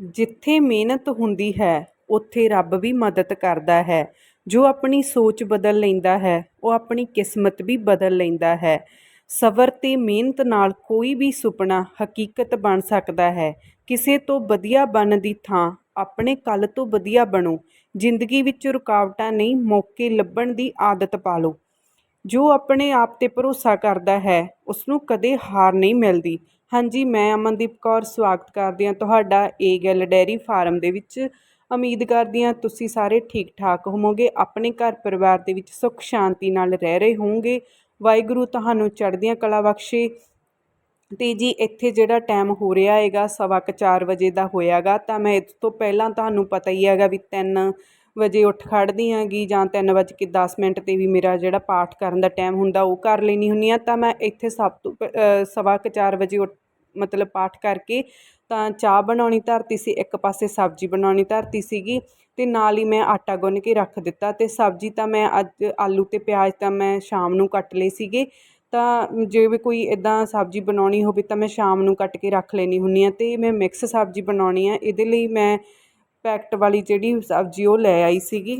ਜਿੱਥੇ ਮਿਹਨਤ ਹੁੰਦੀ ਹੈ, ਉੱਥੇ ਰੱਬ ਵੀ ਮਦਦ ਕਰਦਾ ਹੈ। ਜੋ ਆਪਣੀ ਸੋਚ ਬਦਲ ਲੈਂਦਾ ਹੈ, ਉਹ ਆਪਣੀ ਕਿਸਮਤ ਵੀ ਬਦਲ ਲੈਂਦਾ ਹੈ। ਸਬਰ 'ਤੇ ਮਿਹਨਤ ਨਾਲ ਕੋਈ ਵੀ ਸੁਪਨਾ ਹਕੀਕਤ ਬਣ ਸਕਦਾ ਹੈ। ਕਿਸੇ ਤੋਂ ਵਧੀਆ ਬਣਨ ਦੀ ਥਾਂ ਆਪਣੇ ਕੱਲ੍ਹ ਤੋਂ ਵਧੀਆ ਬਣੋ। ਜ਼ਿੰਦਗੀ ਵਿੱਚ ਰੁਕਾਵਟਾਂ ਨਹੀਂ, ਮੌਕੇ ਲੱਭਣ ਦੀ ਆਦਤ ਪਾ ਲਓ ਜੋ ਆਪਣੇ ਆਪ 'ਤੇ ਭਰੋਸਾ ਕਰਦਾ ਹੈ, ਉਸਨੂੰ ਕਦੇ ਹਾਰ ਨਹੀਂ ਮਿਲਦੀ। ਹਾਂਜੀ, ਮੈਂ ਅਮਨਦੀਪ ਕੌਰ, ਸਵਾਗਤ ਕਰਦੀ ਹਾਂ ਤੁਹਾਡਾ ਏ ਗੱਲ ਡੈਰੀ ਫਾਰਮ ਦੇ ਵਿੱਚ। ਉਮੀਦ ਕਰਦੀ ਹਾਂ ਤੁਸੀਂ ਸਾਰੇ ਠੀਕ ਠਾਕ ਹੋਵੋਗੇ, ਆਪਣੇ ਘਰ ਪਰਿਵਾਰ ਦੇ ਵਿੱਚ ਸੁੱਖ ਸ਼ਾਂਤੀ ਨਾਲ ਰਹਿ ਰਹੇ ਹੋਵੋਗੇ। ਵਾਹਿਗੁਰੂ ਤੁਹਾਨੂੰ ਚੜ੍ਹਦੀਆਂ ਕਲਾ ਬਖਸ਼ੇ। ਤੇ ਜੀ, ਇੱਥੇ ਜਿਹੜਾ ਟਾਈਮ ਹੋ ਰਿਹਾ ਹੈਗਾ, ਸਵਾ ਕੁ ਚਾਰ ਵਜੇ ਦਾ ਹੋਇਆਗਾ, ਤਾਂ ਮੈਂ ਇਸ ਤੋਂ ਪਹਿਲਾਂ ਤੁਹਾਨੂੰ ਪਤਾ ਹੀ ਹੈਗਾ ਵੀ ਤਿੰਨ ਵਜੇ ਉੱਠ ਖੜ੍ਹਦੀ ਹੈਗੀ ਜਾਂ ਤਿੰਨ ਵੱਜ ਕੇ ਦਸ ਮਿੰਟ 'ਤੇ ਵੀ ਮੇਰਾ ਜਿਹੜਾ ਪਾਠ ਕਰਨ ਦਾ ਟਾਈਮ ਹੁੰਦਾ ਉਹ ਕਰ ਲੈਂਦੀ ਹੁੰਦੀ ਹਾਂ, ਤਾਂ ਮੈਂ ਇੱਥੇ ਸਭ ਤੋਂ ਪ- ਸਵਾ ਕੁ ਚਾਰ ਵਜੇ ਉੱਠ, ਮਤਲਬ ਪਾਠ ਕਰਕੇ ਤਾਂ ਚਾਹ ਬਣਾਉਣੀ ਧਰਤੀ ਸੀ, ਇੱਕ ਪਾਸੇ ਸਬਜ਼ੀ ਬਣਾਉਣੀ ਧਰਤੀ ਸੀਗੀ ਅਤੇ ਨਾਲ ਹੀ ਮੈਂ ਆਟਾ ਗੁੰਨ ਕੇ ਰੱਖ ਦਿੱਤਾ ਅਤੇ ਸਬਜ਼ੀ ਤਾਂ ਮੈਂ ਅੱਜ ਆਲੂ ਅਤੇ ਪਿਆਜ਼ ਤਾਂ ਮੈਂ ਸ਼ਾਮ ਨੂੰ ਕੱਟ ਲਏ ਸੀਗੇ, ਤਾਂ ਜੇ ਵੀ ਕੋਈ ਇੱਦਾਂ ਸਬਜ਼ੀ ਬਣਾਉਣੀ ਹੋਵੇ ਤਾਂ ਮੈਂ ਸ਼ਾਮ ਨੂੰ ਕੱਟ ਕੇ ਰੱਖ ਲੈਂਦੀ ਹੁੰਦੀ ਹਾਂ ਅਤੇ ਮੈਂ ਮਿਕਸ ਸਬਜ਼ੀ ਬਣਾਉਣੀ ਆ, ਇਹਦੇ ਲਈ ਮੈਂ ਪੈਕਟ ਵਾਲੀ ਜਿਹੜੀ ਸਬਜ਼ੀ ਉਹ ਲੈ ਆਈ ਸੀਗੀ।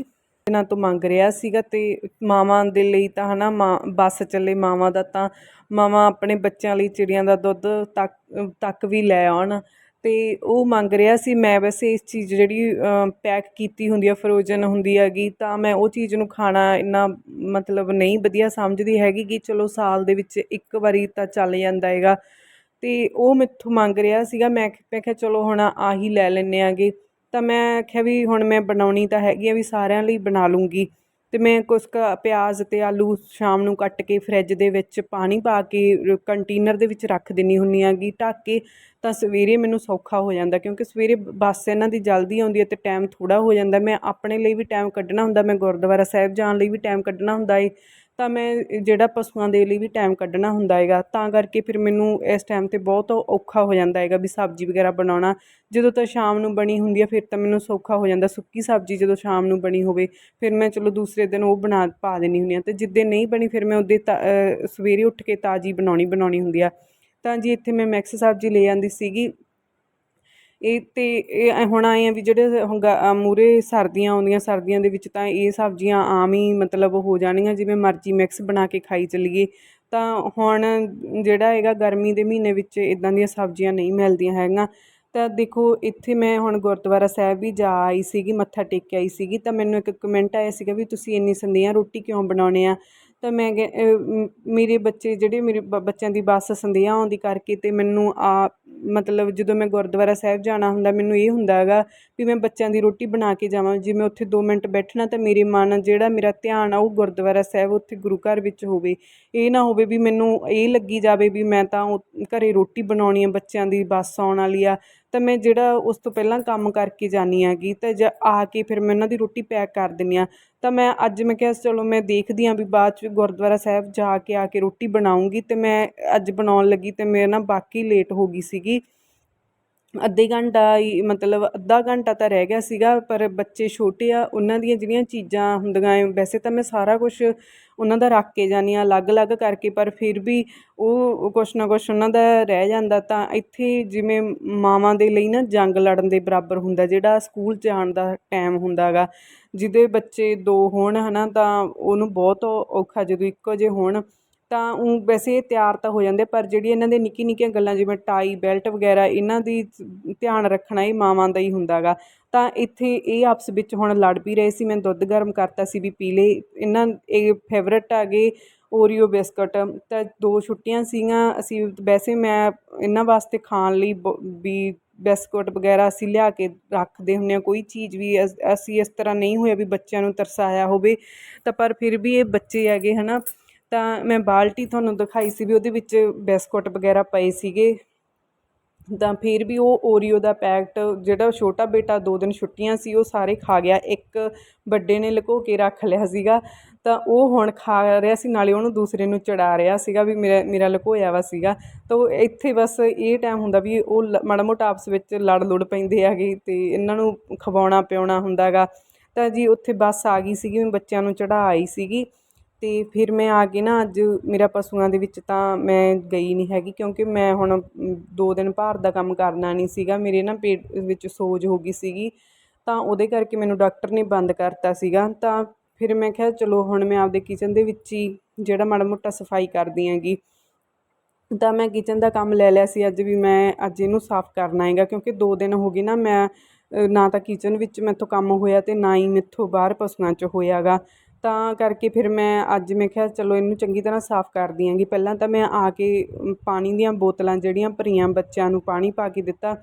ਇਹਨਾਂ ਤੋਂ ਮੰਗ ਰਿਹਾ ਸੀਗਾ ਤੇ ਮਾਵਾਂ ਦੇ ਲਈ ਤਾਂ ਹਨਾ, ਮਾਂ, ਬੱਸ ਚੱਲੇ ਮਾਵਾਂ ਦਾ ਤਾਂ ਮਾਵਾਂ ਆਪਣੇ ਬੱਚਿਆਂ ਲਈ ਚਿੜੀਆਂ ਦਾ ਦੁੱਧ ਤੱਕ ਤੱਕ ਵੀ ਲੈ ਆਉਣ। ਤੇ ਉਹ ਮੰਗ ਰਿਹਾ ਸੀ, ਮੈਂ ਵੈਸੇ ਇਸ ਚੀਜ਼ ਜਿਹੜੀ ਪੈਕ ਕੀਤੀ ਹੁੰਦੀ ਆ ਫਰੋਜ਼ਨ ਹੁੰਦੀ ਹੈਗੀ, ਤਾਂ ਮੈਂ ਉਹ ਚੀਜ਼ ਨੂੰ ਖਾਣਾ ਇੰਨਾ ਮਤਲਬ ਨਹੀਂ ਵਧੀਆ ਸਮਝਦੀ ਹੈਗੀ ਕਿ ਚਲੋ ਸਾਲ ਦੇ ਵਿੱਚ ਇੱਕ ਵਾਰੀ ਤਾਂ ਚੱਲ ਜਾਂਦਾ ਹੈਗਾ। ਤੇ ਉਹ ਮੈਥੋਂ ਮੰਗ ਰਿਹਾ ਸੀਗਾ, ਮੈਂ ਮੈਂ ਕਿਹਾ ਚਲੋ ਹੁਣ ਆਹੀ ਲੈ ਲੈਂਦੇ ਆਂਗੇ। ਤਾਂ ਮੈਂ ਆਖਿਆ ਵੀ ਹੁਣ ਮੈਂ ਬਣਾਉਣੀ ਤਾਂ ਹੈਗੀ ਆ ਵੀ ਸਾਰਿਆਂ ਲਈ ਬਣਾ ਲੂੰਗੀ। ਅਤੇ ਮੈਂ ਕੁਛ ਕੁ ਪਿਆਜ਼ ਅਤੇ ਆਲੂ ਸ਼ਾਮ ਨੂੰ ਕੱਟ ਕੇ ਫਰਿੱਜ ਦੇ ਵਿੱਚ ਪਾਣੀ ਪਾ ਕੇ ਕੰਟੇਨਰ ਦੇ ਵਿੱਚ ਰੱਖ ਦਿੰਦੀ ਹੁੰਦੀ ਆਗੀ। ਢੱਕ ਕੇ ਤਾਂ ਸਵੇਰੇ ਮੈਨੂੰ ਸੌਖਾ ਹੋ ਜਾਂਦਾ ਕਿਉਂਕਿ ਸਵੇਰੇ ਬੱਸ ਇਹਨਾਂ ਦੀ ਜਲਦੀ ਆਉਂਦੀ ਹੈ ਅਤੇ ਟਾਈਮ ਥੋੜ੍ਹਾ ਹੋ ਜਾਂਦਾ। ਮੈਂ ਆਪਣੇ ਲਈ ਵੀ ਟਾਈਮ ਕੱਢਣਾ ਹੁੰਦਾ, ਮੈਂ ਗੁਰਦੁਆਰਾ ਸਾਹਿਬ ਜਾਣ ਲਈ ਵੀ ਟਾਈਮ ਕੱਢਣਾ ਹੁੰਦਾ ਏ। ਤਾਂ ਮੈਂ ਜਿਹੜਾ ਪਸ਼ੂਆਂ ਦੇ ਲਈ ਵੀ ਟਾਈਮ ਕੱਢਣਾ ਹੁੰਦਾ ਹੈਗਾ, ਤਾਂ ਕਰਕੇ ਫਿਰ ਮੈਨੂੰ ਇਸ ਟਾਈਮ 'ਤੇ ਬਹੁਤ ਔਖਾ ਹੋ ਜਾਂਦਾ ਹੈਗਾ ਵੀ ਸਬਜ਼ੀ ਵਗੈਰਾ ਬਣਾਉਣਾ। ਜਦੋਂ ਤਾਂ ਸ਼ਾਮ ਨੂੰ ਬਣੀ ਹੁੰਦੀ ਹੈ ਫਿਰ ਤਾਂ ਮੈਨੂੰ ਸੌਖਾ ਹੋ ਜਾਂਦਾ ਸੁੱਕੀ ਸਬਜ਼ੀ ਜਦੋਂ ਸ਼ਾਮ ਨੂੰ ਬਣੀ ਹੋਵੇ। ਫਿਰ ਮੈਂ ਚਲੋ ਦੂਸਰੇ ਦਿਨ ਉਹ ਬਣਾ ਪਾ ਦੇਣੀ ਹੁੰਦੀ ਆ ਅਤੇ ਜਿੱਦੇ ਨਹੀਂ ਬਣੀ ਫਿਰ ਮੈਂ ਉਹਦੇ ਸਵੇਰੇ ਉੱਠ ਕੇ ਤਾਜ਼ੀ ਬਣਾਉਣੀ ਬਣਾਉਣੀ ਹੁੰਦੀ ਆ। ਤਾਂ ਜੀ ਇੱਥੇ ਮੈਂ ਮਿਕਸ ਸਬਜ਼ੀ ਲੈ ਆਉਂਦੀ ਸੀਗੀ ਇਹ ਤੇ ਇਹ ਹੁਣ ਆਏ ਆ ਵੀ ਜਿਹੜੇ ਮੂਹਰੇ ਸਰਦੀਆਂ ਆਉਂਦੀਆਂ, ਸਰਦੀਆਂ ਦੇ ਵਿੱਚ ਤਾਂ ਇਹ ਸਬਜ਼ੀਆਂ ਆਮ ਹੀ ਮਤਲਬ ਹੋ ਜਾਣੀਆਂ, ਜਿਵੇਂ ਮਰਜ਼ੀ ਮਿਕਸ ਬਣਾ ਕੇ ਖਾਈ ਚੱਲੀਏ। ਤਾਂ ਹੁਣ ਜਿਹੜਾ ਹੈਗਾ ਗਰਮੀ ਦੇ ਮਹੀਨੇ ਵਿੱਚ ਇੱਦਾਂ ਦੀਆਂ ਸਬਜ਼ੀਆਂ ਨਹੀਂ ਮਿਲਦੀਆਂ ਹੈਗੀਆਂ। ਤਾਂ ਦੇਖੋ, ਇੱਥੇ ਮੈਂ ਹੁਣ ਗੁਰਦੁਆਰਾ ਸਾਹਿਬ ਵੀ ਜਾ ਆਈ ਸੀਗੀ, ਮੱਥਾ ਟੇਕ ਕੇ ਆਈ ਸੀਗੀ। ਤਾਂ ਮੈਨੂੰ ਇੱਕ ਕਮੈਂਟ ਆਇਆ ਸੀਗਾ ਵੀ ਤੁਸੀਂ ਇੰਨੀ ਸੰਧੀਆਂ ਰੋਟੀ ਕਿਉਂ ਬਣਾਉਣੇ ਆ? ਤਾਂ ਮੈਂ ਕਿ- ਮੇਰੇ ਬੱਚੇ ਜਿਹੜੇ ਮੇਰੇ ਬ- ਬੱਚਿਆਂ ਦੀ ਬੱਸ ਸੰਧਿਆ ਆਉਂਦੀ ਕਰਕੇ ਤੇ ਮੈਨੂੰ ਆ ਮਤਲਬ ਜਦੋਂ ਮੈਂ ਗੁਰਦੁਆਰਾ ਸਾਹਿਬ ਜਾਣਾ ਹੁੰਦਾ, ਮੈਨੂੰ ਇਹ ਹੁੰਦਾ ਹੈਗਾ ਵੀ ਮੈਂ ਬੱਚਿਆਂ ਦੀ ਰੋਟੀ ਬਣਾ ਕੇ ਜਾਵਾਂ। ਜੇ ਮੈਂ ਉੱਥੇ ਦੋ ਮਿੰਟ ਬੈਠਣਾ ਤਾਂ ਮੇਰੇ ਮਨ ਜਿਹੜਾ ਮੇਰਾ ਧਿਆਨ ਆ, ਉਹ ਗੁਰਦੁਆਰਾ ਸਾਹਿਬ ਉੱਥੇ ਗੁਰੂ ਘਰ ਵਿੱਚ ਹੋਵੇ। ਇਹ ਨਾ ਹੋਵੇ ਵੀ ਮੈਨੂੰ ਇਹ ਲੱਗੀ ਜਾਵੇ ਵੀ ਮੈਂ ਤਾਂ ਉਹ ਘਰੇ ਰੋਟੀ ਬਣਾਉਣੀ ਆ, ਬੱਚਿਆਂ ਦੀ ਬੱਸ ਆਉਣ ਵਾਲੀ ਆ। ਤਾਂ ਮੈਂ ਜਿਹੜਾ ਉਸ ਤੋਂ ਪਹਿਲਾਂ ਕੰਮ ਕਰਕੇ ਜਾਂਦੀ ਆਗੀ ਤਾਂ ਜ ਆ ਕੇ ਫਿਰ ਮੈਂ ਉਹਨਾਂ ਦੀ ਰੋਟੀ ਪੈਕ ਕਰ ਦਿੰਦੀ ਹਾਂ। ਤਾਂ ਮੈਂ ਅੱਜ ਮੈਂ ਕਿਹਾ, ਚਲੋ ਮੈਂ ਦੇਖਦੀ ਹਾਂ ਵੀ ਬਾਅਦ ਚ ਗੁਰਦੁਆਰਾ ਸਾਹਿਬ ਜਾ ਕੇ ਆ ਕੇ ਰੋਟੀ ਬਣਾਉਂਗੀ। ਅਤੇ ਮੈਂ ਅੱਜ ਬਣਾਉਣ ਲੱਗੀ ਅਤੇ ਮੇਰੇ ਨਾ ਬਾਕੀ ਲੇਟ ਹੋ ਗਈ ਸੀਗੀ। ਅੱਧੇ ਘੰਟਾ ਹੀ, ਮਤਲਬ ਅੱਧਾ ਘੰਟਾ ਤਾਂ ਰਹਿ ਗਿਆ ਸੀਗਾ, ਪਰ ਬੱਚੇ ਛੋਟੇ ਆ, ਉਹਨਾਂ ਦੀਆਂ ਜਿਹੜੀਆਂ ਚੀਜ਼ਾਂ ਹੁੰਦੀਆਂ ਏ ਵੈਸੇ ਤਾਂ ਮੈਂ ਸਾਰਾ ਕੁਛ ਉਹਨਾਂ ਦਾ ਰੱਖ ਕੇ ਜਾਂਦੀ ਹਾਂ, ਅਲੱਗ-ਅਲੱਗ ਕਰਕੇ, ਪਰ ਫਿਰ ਵੀ ਉਹ ਕੁਛ ਨਾ ਕੁਛ ਉਹਨਾਂ ਦਾ ਰਹਿ ਜਾਂਦਾ, ਤਾਂ ਇੱਥੇ ਜਿਵੇਂ ਮਾਵਾਂ ਦੇ ਲਈ ਨਾ ਜੰਗ ਲੜਨ ਦੇ ਬਰਾਬਰ ਹੁੰਦਾ, ਜਿਹੜਾ ਸਕੂਲ ਜਾਣ ਦਾ ਟਾਈਮ ਹੁੰਦਾ ਗਾ, ਜਿਹਦੇ ਬੱਚੇ ਦੋ ਹੋਣ ਹੈ ਨਾ ਤਾਂ ਉਹਨੂੰ ਬਹੁਤ ਔਖਾ ਜਦੋਂ ਇੱਕੋ ਜਿਹੇ ਹੋਣ। ਤਾਂ ਉਹ ਵੈਸੇ ਇਹ ਤਿਆਰ ਤਾਂ ਹੋ ਜਾਂਦੇ, ਪਰ ਜਿਹੜੀ ਇਹਨਾਂ ਦੇ ਨਿੱਕੀ ਨਿੱਕੀਆਂ ਗੱਲਾਂ ਜਿਵੇਂ ਟਾਈ, ਬੈਲਟ ਵਗੈਰਾ, ਇਹਨਾਂ ਦੀ ਧਿਆਨ ਰੱਖਣਾ ਇਹ ਮਾਵਾਂ ਦਾ ਹੀ ਹੁੰਦਾ ਗਾ ਤਾਂ ਇੱਥੇ ਇਹ ਆਪਸ ਵਿੱਚ ਹੁਣ ਲੜ ਵੀ ਰਹੇ ਸੀ, ਮੈਂ ਦੁੱਧ ਗਰਮ ਕਰਤਾ ਸੀ ਵੀ ਪੀ ਲੈ, ਇਹਨਾਂ ਇਹ ਫੇਵਰੇਟ ਹੈਗੇ ਓਰੀਓ ਬਿਸਕਟ, ਤਾਂ ਦੋ ਛੁੱਟੀਆਂ ਸੀਗੀਆਂ, ਅਸੀਂ ਵੈਸੇ ਮੈਂ ਇਹਨਾਂ ਵਾਸਤੇ ਖਾਣ ਲਈ ਬ- ਵੀ ਬਿਸਕੁਟ ਵਗੈਰਾ ਅਸੀਂ ਲਿਆ ਕੇ ਰੱਖਦੇ ਹੁੰਦੇ ਹਾਂ, ਕੋਈ ਚੀਜ਼ ਵੀ ਅਸੀਂ ਇਸ ਤਰ੍ਹਾਂ ਨਹੀਂ ਹੋਇਆ ਵੀ ਬੱਚਿਆਂ ਨੂੰ ਤਰਸਾਇਆ ਹੋਵੇ। ਤਾਂ ਪਰ ਫਿਰ ਵੀ ਇਹ ਬੱਚੇ ਹੈਗੇ ਹਨਾ ਤਾਂ ਮੈਂ ਬਾਲਟੀ ਤੁਹਾਨੂੰ ਦਿਖਾਈ ਸੀ ਵੀ ਉਹਦੇ ਵਿੱਚ ਬਿਸਕੁਟ ਵਗੈਰਾ ਪਏ ਸੀਗੇ। ਤਾਂ ਫਿਰ ਵੀ ਉਹ ਓਰੀਓ ਦਾ ਪੈਕਟ ਜਿਹੜਾ ਛੋਟਾ ਬੇਟਾ ਦੋ ਦਿਨ ਛੁੱਟੀਆਂ ਸੀ, ਉਹ ਸਾਰੇ ਖਾ ਗਿਆ। ਇੱਕ ਵੱਡੇ ਨੇ ਲੁਕੋ ਕੇ ਰੱਖ ਲਿਆ ਸੀਗਾ। ਤਾਂ ਉਹ ਹੁਣ ਖਾ ਰਿਹਾ ਸੀ, ਨਾਲੇ ਉਹਨੂੰ ਦੂਸਰੇ ਨੂੰ ਚੜਾ ਰਿਹਾ ਸੀਗਾ ਵੀ ਮੇਰਾ ਮੇਰਾ ਲੁਕੋਇਆ ਵਾ ਸੀਗਾ। ਤਾਂ ਉਹ ਇੱਥੇ ਬਸ ਇਹ ਟਾਈਮ ਹੁੰਦਾ ਵੀ ਉਹ ਲ- ਮਾੜਾ ਮੋਟਾ ਆਪਸ ਵਿੱਚ ਲੜ ਲੁੜ ਪੈਂਦੇ ਹੈਗੇ ਤੇ ਇਹਨਾਂ ਨੂੰ ਖਵਾਉਣਾ ਪਿਆਉਣਾ ਹੁੰਦਾਗਾ ਤਾਂ ਜੀ ਉੱਥੇ ਬੱਸ ਆ ਗਈ ਸੀਗੀ, ਮੈਂ ਬੱਚਿਆਂ ਨੂੰ ਚੜਾ ਆਈ ਸੀਗੀ। ਅਤੇ ਫਿਰ ਮੈਂ ਆ ਕੇ ਨਾ ਅੱਜ ਮੇਰਾ ਪਸ਼ੂਆਂ ਦੇ ਵਿੱਚ ਤਾਂ ਮੈਂ ਗਈ ਨਹੀਂ ਹੈਗੀ ਕਿਉਂਕਿ ਮੈਂ ਹੁਣ ਦੋ ਦਿਨ ਭਾਰ ਦਾ ਕੰਮ ਕਰਨਾ ਨਹੀਂ ਸੀਗਾ, ਮੇਰੇ ਨਾ ਪੇਟ ਵਿੱਚ ਸੋਜ ਹੋ ਗਈ ਸੀਗੀ, ਤਾਂ ਉਹਦੇ ਕਰਕੇ ਮੈਨੂੰ ਡਾਕਟਰ ਨੇ ਬੰਦ ਕਰਤਾ ਸੀਗਾ, ਤਾਂ ਫਿਰ ਮੈਂ ਕਿਹਾ ਚਲੋ ਹੁਣ ਮੈਂ ਆਪਦੇ ਕਿਚਨ ਦੇ ਵਿੱਚ ਹੀ ਜਿਹੜਾ ਮਾੜਾ ਮੋਟਾ ਸਫ਼ਾਈ ਕਰਦੀ ਹੈਗੀ, ਤਾਂ ਮੈਂ ਕਿਚਨ ਦਾ ਕੰਮ ਲੈ ਲਿਆ ਸੀ, ਅੱਜ ਵੀ ਮੈਂ ਅੱਜ ਇਹਨੂੰ ਸਾਫ਼ ਕਰਨਾ ਹੈਗਾ ਕਿਉਂਕਿ ਦੋ ਦਿਨ ਹੋ ਗਏ ਨਾ ਮੈਂ ਨਾ ਤਾਂ ਕਿਚਨ ਵਿੱਚ ਮੈਥੋਂ ਕੰਮ ਹੋਇਆ ਅਤੇ ਨਾ ਹੀ ਮੈਥੋਂ ਬਾਹਰ ਪਸ਼ੂਆਂ 'ਚ ਹੋਇਆਗਾ। ਤਾਂ ਕਰਕੇ ਫਿਰ ਮੈਂ ਅੱਜ ਮੈਂ ਕਿਹਾ ਚਲੋ ਇਹਨੂੰ ਚੰਗੀ ਤਰ੍ਹਾਂ ਸਾਫ਼ ਕਰਦੀ ਆਂਗੀ ਪਹਿਲਾਂ ਤਾਂ ਮੈਂ ਆ ਕੇ ਪਾਣੀ ਦੀਆਂ ਬੋਤਲਾਂ ਜਿਹੜੀਆਂ ਭਰੀਆਂ ਬੱਚਿਆਂ ਨੂੰ ਪਾਣੀ ਪਾ ਕੇ ਦਿੱਤਾ,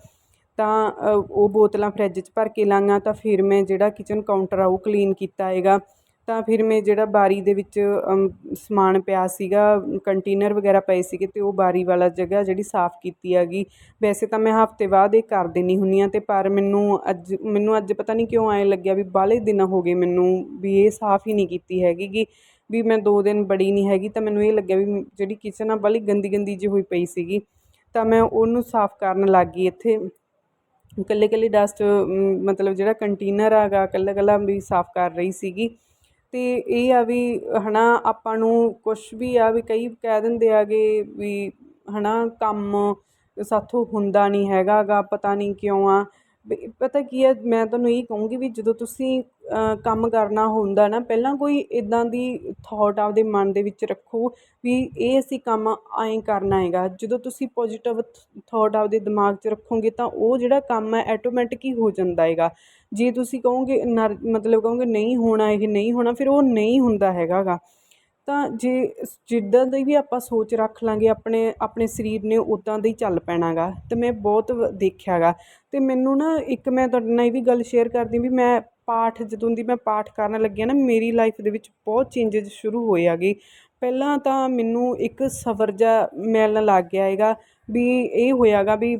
ਤਾਂ ਉਹ ਬੋਤਲਾਂ ਫਰਿੱਜ 'ਚ ਭਰ ਕੇ ਲਾਈਆਂ ਤਾਂ ਫਿਰ ਮੈਂ ਜਿਹੜਾ ਕਿਚਨ ਕਾਊਂਟਰ ਆ ਉਹ ਕਲੀਨ ਕੀਤਾ ਹੈਗਾ ਤਾਂ ਫਿਰ ਮੈਂ ਜਿਹੜਾ ਬਾਰੀ ਦੇ ਵਿੱਚ ਸਮਾਨ ਪਿਆ ਸੀਗਾ, ਕੰਟੇਨਰ ਵਗੈਰਾ ਪਏ ਸੀਗੇ ਅਤੇ ਉਹ ਬਾਰੀ ਵਾਲਾ ਜਗ੍ਹਾ ਜਿਹੜੀ ਸਾਫ਼ ਕੀਤੀ ਹੈਗੀ। ਵੈਸੇ ਤਾਂ ਮੈਂ ਹਫ਼ਤੇ ਬਾਅਦ ਇਹ ਕਰ ਦਿੰਦੀ ਹੁੰਦੀ ਹਾਂ ਅਤੇ ਪਰ ਮੈਨੂੰ ਅੱਜ ਮੈਨੂੰ ਅੱਜ ਪਤਾ ਨਹੀਂ ਕਿਉਂ ਐਂ ਲੱਗਿਆ ਵੀ ਬਾਹਲੇ ਦਿਨ ਹੋ ਗਏ ਮੈਨੂੰ ਵੀ ਇਹ ਸਾਫ਼ ਹੀ ਨਹੀਂ ਕੀਤੀ ਹੈਗੀ ਗੀ। ਵੀ ਮੈਂ ਦੋ ਦਿਨ ਬੜੀ ਨਹੀਂ ਹੈਗੀ ਤਾਂ ਮੈਨੂੰ ਇਹ ਲੱਗਿਆ ਵੀ ਜਿਹੜੀ ਕਿਚਨ ਆ ਬਾਹਲੀ ਗੰਦੀ ਗੰਦੀ ਜਿਹੀ ਹੋਈ ਪਈ ਸੀਗੀ। ਤਾਂ ਮੈਂ ਉਹਨੂੰ ਸਾਫ਼ ਕਰਨ ਲੱਗ ਗਈ ਇੱਥੇ। ਇਕੱਲੇ ਇਕੱਲੇ ਡਸਟ ਮਤਲਬ ਜਿਹੜਾ ਕੰਟੇਨਰ ਹੈਗਾ, ਇਕੱਲਾ ਇਕੱਲਾ ਵੀ ਸਾਫ਼ ਕਰ ਰਹੀ ਸੀਗੀ। ਅਤੇ ਇਹ ਆ ਵੀ ਹੈ ਨਾ ਆਪਾਂ ਨੂੰ ਕੁਛ ਵੀ ਆ ਵੀ ਕਈ ਕਹਿ ਦਿੰਦੇ ਆਗੇ ਵੀ ਹੈ ਨਾ ਕੰਮ ਸਾਥੋਂ ਹੁੰਦਾ ਨਹੀਂ ਹੈਗਾ ਗਾ, ਪਤਾ ਨਹੀਂ ਕਿਉਂ ਆ। ਵੀ ਪਤਾ ਕੀ ਹੈ ਮੈਂ ਤੁਹਾਨੂੰ ਇਹ ਕਹੂੰਗੀ ਵੀ ਜਦੋਂ ਤੁਸੀਂ ਕੰਮ ਕਰਨਾ ਹੁੰਦਾ ਨਾ, ਪਹਿਲਾਂ ਕੋਈ ਇੱਦਾਂ ਦੀ ਥੋਟ ਆਪਦੇ ਮਨ ਦੇ ਵਿੱਚ ਰੱਖੋ ਵੀ ਇਹ ਅਸੀਂ ਕੰਮ ਐਂ ਕਰਨਾ ਹੈਗਾ। ਜਦੋਂ ਤੁਸੀਂ ਪੋਜੀਟਿਵ ਥੋਟ ਆਪਦੇ ਦਿਮਾਗ 'ਚ ਰੱਖੋਗੇ ਤਾਂ ਉਹ ਜਿਹੜਾ ਕੰਮ ਹੈ ਐਟੋਮੈਟਿਕ ਹੀ ਹੋ ਜਾਂਦਾ ਹੈਗਾ। ਜੇ ਤੁਸੀਂ ਕਹੋਗੇ ਨਰ ਮਤਲਬ ਕਹੋਗੇ ਨਹੀਂ ਹੋਣਾ ਇਹ, ਨਹੀਂ ਹੋਣਾ, ਫਿਰ ਉਹ ਨਹੀਂ ਹੁੰਦਾ ਹੈਗਾ ਗਾ ਤਾਂ ਜੇ ਜਿੱਦਾਂ ਦੀ ਵੀ ਆਪਾਂ ਸੋਚ ਰੱਖ ਲਾਂਗੇ, ਆਪਣੇ ਆਪਣੇ ਸਰੀਰ ਨੇ ਉੱਦਾਂ ਦਾ ਹੀ ਚੱਲ ਪੈਣਾ ਗਾ ਅਤੇ ਮੈਂ ਬਹੁਤ ਵ- ਦੇਖਿਆ ਗਾ ਅਤੇ ਮੈਨੂੰ ਨਾ ਇੱਕ ਮੈਂ ਤੁਹਾਡੇ ਨਾਲ ਇਹ ਵੀ ਗੱਲ ਸ਼ੇਅਰ ਕਰਦੀ ਵੀ ਮੈਂ ਪਾਠ, ਜਦੋਂ ਦੀ ਮੈਂ ਪਾਠ ਕਰਨ ਲੱਗਿਆ ਨਾ, ਮੇਰੀ ਲਾਈਫ ਦੇ ਵਿੱਚ ਬਹੁਤ ਚੇਂਜਸ ਸ਼ੁਰੂ ਹੋਏ ਹੈਗੇ ਪਹਿਲਾਂ ਤਾਂ ਮੈਨੂੰ ਇੱਕ ਸਬਰ ਜਿਹਾ ਮਿਲਣ ਲੱਗ ਗਿਆ ਹੈਗਾ, ਵੀ ਇਹ ਹੋਇਆਗਾ ਵੀ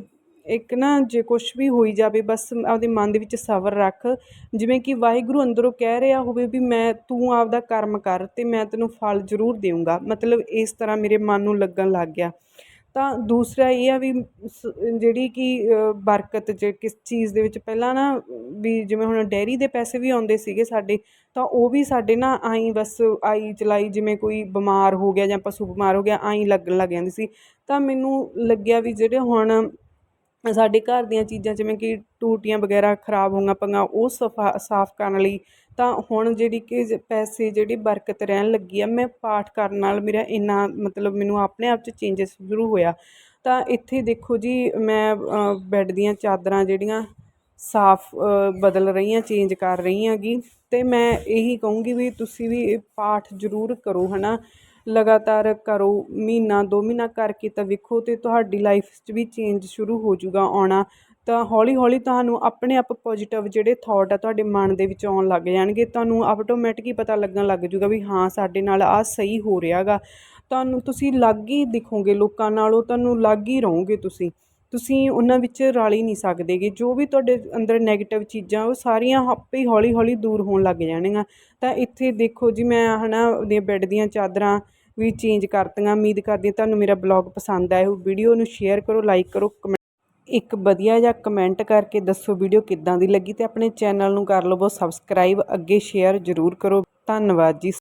ਇੱਕ ਨਾ ਜੇ ਕੁਛ ਵੀ ਹੋਈ ਜਾਵੇ, ਬਸ ਆਪਦੇ ਮਨ ਦੇ ਵਿੱਚ ਸਬਰ ਰੱਖ। ਜਿਵੇਂ ਕਿ ਵਾਹਿਗੁਰੂ ਅੰਦਰੋਂ ਕਹਿ ਰਿਹਾ ਹੋਵੇ ਵੀ ਮੈਂ, ਤੂੰ ਆਪਦਾ ਕਰਮ ਕਰ ਅਤੇ ਮੈਂ ਤੈਨੂੰ ਫਲ ਜ਼ਰੂਰ ਦੇਵਾਂਗਾ ਮਤਲਬ ਇਸ ਤਰ੍ਹਾਂ ਮੇਰੇ ਮਨ ਨੂੰ ਲੱਗਣ ਲੱਗ ਗਿਆ। ਤਾਂ ਦੂਸਰਾ ਇਹ ਆ ਵੀ ਸ- ਜਿਹੜੀ ਕਿ ਬਰਕਤ ਜੇ ਕਿਸ ਚੀਜ਼ ਦੇ ਵਿੱਚ ਪਹਿਲਾਂ ਨਾ ਵੀ ਜਿਵੇਂ ਹੁਣ ਡੈਰੀ ਦੇ ਪੈਸੇ ਵੀ ਆਉਂਦੇ ਸੀਗੇ ਸਾਡੇ, ਤਾਂ ਉਹ ਵੀ ਸਾਡੇ ਨਾ ਆਈ ਬਸ ਆਈ ਚਲਾਈ ਜਿਵੇਂ ਕੋਈ ਬਿਮਾਰ ਹੋ ਗਿਆ ਜਾਂ ਪਸ਼ੂ ਬਿਮਾਰ ਹੋ ਗਿਆ, ਆਈ ਲੱਗਣ ਲੱਗ ਜਾਂਦੀ ਸੀ। ਤਾਂ ਮੈਨੂੰ ਲੱਗਿਆ ਵੀ ਜਿਹੜੇ ਹੁਣ ਸਾਡੇ ਘਰ ਦੀਆਂ ਚੀਜ਼ਾਂ ਜਿਵੇਂ ਕਿ ਟੂਟੀਆਂ ਵਗੈਰਾ ਖਰਾਬ ਹੋਈਆਂ ਪਈਆਂ, ਉਹ ਸਫਾ, ਸਾਫ਼ ਕਰਨ ਲਈ ਤਾਂ ਹੁਣ ਜਿਹੜੀ ਕਿ ਜ- ਪੈਸੇ ਜਿਹੜੀ ਬਰਕਤ ਰਹਿਣ ਲੱਗੀ ਆ, ਮੈਂ ਪਾਠ ਕਰਨ ਨਾਲ ਮੇਰਾ ਇੰਨਾ ਮਤਲਬ ਮੈਨੂੰ ਆਪਣੇ ਆਪ 'ਚ ਚੇਂਜਸ ਸ਼ੁਰੂ ਹੋਇਆ। ਤਾਂ ਇੱਥੇ ਦੇਖੋ ਜੀ, ਮੈਂ ਬੈੱਡ ਦੀਆਂ ਚਾਦਰਾਂ ਜਿਹੜੀਆਂ ਸਾਫ਼ ਬਦਲ ਰਹੀ ਹਾਂ ਚੇਂਜ ਕਰ ਰਹੀ ਹੈਗੀ ਅਤੇ ਮੈਂ ਇਹੀ ਕਹੂੰਗੀ ਵੀ ਤੁਸੀਂ ਵੀ ਪਾਠ ਜ਼ਰੂਰ ਕਰੋ ਹੈ ਨਾ ਲਗਾਤਾਰ ਕਰੋ ਮਹੀਨਾ, ਦੋ ਮਹੀਨਾ ਕਰਕੇ ਤਾਂ ਵੇਖੋ ਅਤੇ ਤੁਹਾਡੀ ਲਾਈਫ 'ਚ ਵੀ ਚੇਂਜ ਸ਼ੁਰੂ ਹੋ ਜੂਗਾ ਆਉਣਾ। ਤਾਂ ਹੌਲੀ ਹੌਲੀ ਤੁਹਾਨੂੰ ਆਪਣੇ ਆਪ ਪੋਜੀਟਿਵ ਜਿਹੜੇ ਥੋਟ ਆ ਤੁਹਾਡੇ ਮਨ ਦੇ ਵਿੱਚ ਆਉਣ ਲੱਗ ਜਾਣਗੇ। ਤੁਹਾਨੂੰ ਆਟੋਮੈਟਿਕ ਹੀ ਪਤਾ ਲੱਗਣ ਲੱਗ ਜੂਗਾ ਵੀ ਹਾਂ, ਸਾਡੇ ਨਾਲ ਆਹ ਸਹੀ ਹੋ ਰਿਹਾ ਗਾ। ਤੁਹਾਨੂੰ ਤੁਸੀਂ ਅਲੱਗ ਹੀ ਦਿਖੋਗੇ ਲੋਕਾਂ ਨਾਲੋਂ, ਤੁਹਾਨੂੰ ਅਲੱਗ ਹੀ ਰਹੋਗੇ ਤੁਸੀਂ। ਤੁਸੀਂ ਉਹਨਾਂ ਵਿੱਚ ਰਲ ਹੀ ਨਹੀਂ ਸਕਦੇਗੇ। ਜੋ ਵੀ ਤੁਹਾਡੇ ਅੰਦਰ ਨੈਗੇਟਿਵ ਚੀਜ਼ਾਂ, ਉਹ ਸਾਰੀਆਂ ਆਪੇ ਹੀ ਹੌਲੀ ਹੌਲੀ ਦੂਰ ਹੋਣ ਲੱਗ ਜਾਣਗੀਆਂ। ਤਾਂ ਇੱਥੇ ਦੇਖੋ ਜੀ, ਮੈਂ ਹੈ ਨਾ ਉਹਦੀਆਂ ਬੈੱਡ ਦੀਆਂ ਚਾਦਰਾਂ ਵੀ ਚੇਂਜ ਕਰਤੀਆਂ। ਉਮੀਦ ਕਰਦੀ ਤੁਹਾਨੂੰ ਮੇਰਾ ਬਲੌਗ ਪਸੰਦ ਆਇਆ ਹੋ ਵੀਡੀਓ ਨੂੰ ਸ਼ੇਅਰ ਕਰੋ ਲਾਈਕ ਕਰੋ ਕਮੈਂਟ ਇੱਕ ਵਧੀਆ ਜਿਹਾ ਕਮੈਂਟ ਕਰਕੇ ਦੱਸੋ ਵੀਡੀਓ ਕਿੱਦਾਂ ਦੀ ਲੱਗੀ ਤੇ ਆਪਣੇ ਚੈਨਲ ਨੂੰ ਕਰ ਲਵੋ ਸਬਸਕ੍ਰਾਈਬ ਅੱਗੇ ਸ਼ੇਅਰ ਜ਼ਰੂਰ ਕਰੋ। ਧੰਨਵਾਦ ਜੀ।